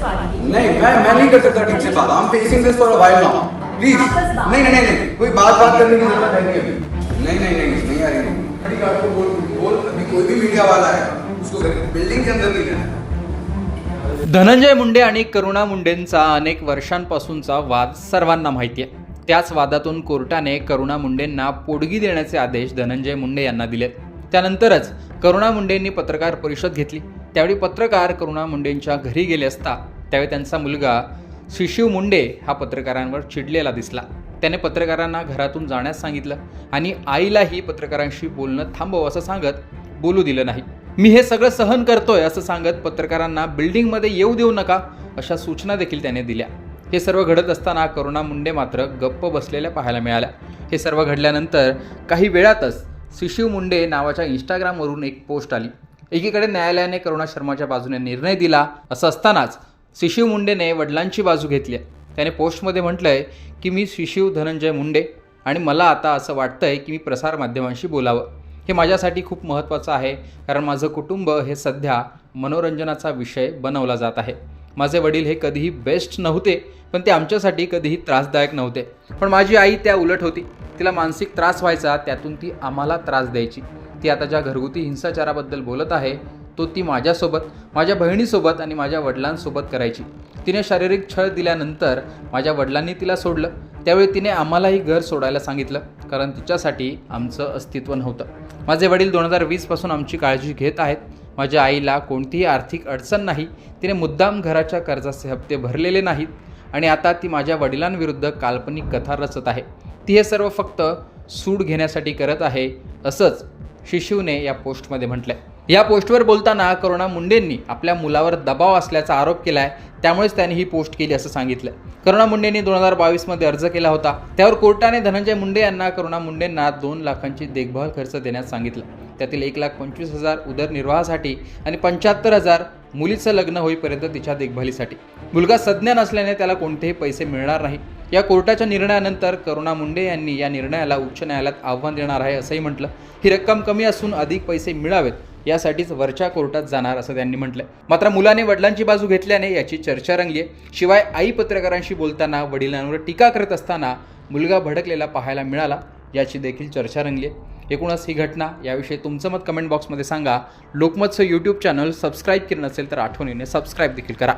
की नहीं मैं मैं नहीं कर सकता ठीक से बात I am facing this for a while now please नहीं नहीं नहीं कोई बात बात करने की जरूरत है नहीं अभी. नहीं नहीं नहीं नहीं आ रही है. आपको बोल बोल अभी कोई भी मीडिया वाला है उसको बिल्डिंग के अंदर नहीं लेना है. धनंजय मुंडे आणि करुणा मुंडेंचा अनेक वर्षांपासूनचा वाद सर्वांना माहिती आहे. त्याच वादातून कोर्टाने करुणा मुंडेंना पोडगी देण्याचे आदेश धनंजय मुंडे यांना दिलेत. त्यानंतरच करुणा मुंडेंनी पत्रकार परिषद घेतली. त्यावेळी पत्रकार करुणा मुंडेंच्या घरी गेले असता त्यावेळी त्यांचा मुलगा शिशिव मुंडे हा पत्रकारांवर चिडलेला दिसला. त्याने पत्रकारांना घरातून जाण्यास सांगितलं आणि आईलाही पत्रकारांशी बोलणं थांबव असं सांगत बोलू दिलं नाही. मी हे सगळं सहन करतोय असं सांगत पत्रकारांना बिल्डिंगमध्ये येऊ देऊ नका अशा सूचना देखील त्याने दिल्या. हे सर्व घडत असताना करुणा मुंडे मात्र गप्प बसलेल्या पाहायला मिळाल्या. हे सर्व घडल्यानंतर काही वेळातच शिशिव मुंडे नावाच्या इंस्टाग्रामवरून एक पोस्ट आली. एकीकडे न्यायालयाने करुणा शर्माच्या बाजूने निर्णय दिला असं असतानाच शिशिव मुंडेने वडिलांची बाजू घेतली आहे. त्याने पोस्टमध्ये म्हटलंय की मी शिशिव धनंजय मुंडे आणि मला आता असं वाटतंय की मी प्रसारमाध्यमांशी बोलावं. हे माझ्यासाठी खूप महत्त्वाचं आहे कारण माझं कुटुंब हे सध्या मनोरंजनाचा विषय बनवला जात आहे. माझे वडील हे कधीही बेस्ट नव्हते पण ते आमच्यासाठी कधीही त्रासदायक नव्हते. पण माझी आई त्या उलट होती. तिला मानसिक त्रास व्हायचा त्यातून ती आम्हाला त्रास द्यायची. ती आता ज्या घरगुती हिंसाचाराबद्दल बोलत आहे तो ती माझ्यासोबत माझ्या बहिणीसोबत आणि माझ्या वडिलांसोबत करायची. तिने शारीरिक छळ दिल्यानंतर माझ्या वडिलांनी तिला सोडलं. त्यावेळी तिने आम्हालाही घर सोडायला सांगितलं कारण तिच्यासाठी आमचं अस्तित्व नव्हतं. माझे वडील दोन हजार वीसपासून आमची काळजी घेत आहेत. माझ्या आईला कोणतीही आर्थिक अडचण नाही तिने मुद्दाम घराच्या कर्जाचे हप्ते भरलेले नाहीत आणि आता ती माझ्या वडिलांविरुद्ध काल्पनिक कथा रचत आहे. ती हे सर्व फक्त सूड घेण्यासाठी करत आहे असंच शिशिवने या पोस्टमध्ये म्हटलं आहे या पोस्टवर बोलताना करुणा मुंडेंनी आपल्या मुलावर दबाव असल्याचा आरोप केलाय त्यामुळेच त्यांनी ही पोस्ट केली असं सांगितलं करुणा मुंडेंनी दोन हजार बावीसमध्ये अर्ज केला होता. त्यावर कोर्टाने धनंजय मुंडे यांना करुणा मुंडेंना दोन लाखांची देखभाल खर्च देण्यास सांगितलं. त्यातील एक लाख पंचवीस हजार उदरनिर्वाहासाठी आणि पंच्याहत्तर हजार मुलीचं लग्न होईपर्यंत तिच्या देखभालीसाठी. मुलगा सज्ञ नसल्याने त्याला कोणतेही पैसे मिळणार नाही. या कोर्टाच्या निर्णयानंतर करुणा मुंडे यांनी या निर्णयाला उच्च न्यायालयात आव्हान देणार आहे असंही म्हटलं. ही रक्कम कमी असून अधिक पैसे मिळावेत यासाठीच वरच्या कोर्टात जाणार असं त्यांनी म्हटलंय. मात्र मुलाने वडिलांची बाजू घेतल्याने याची चर्चा रंगली आहे. शिवाय आई पत्रकारांशी बोलताना वडिलांवर टीका करत असताना मुलगा भडकलेला पाहायला मिळाला याची देखील चर्चा रंगली आहे. एकूणच ही घटना याविषयी तुमचं मत कमेंट बॉक्समध्ये सांगा. लोकमतचं यूट्यूब चॅनल सबस्क्राईब केलं नसेल तर आठवणीने सबस्क्राईब देखील करा.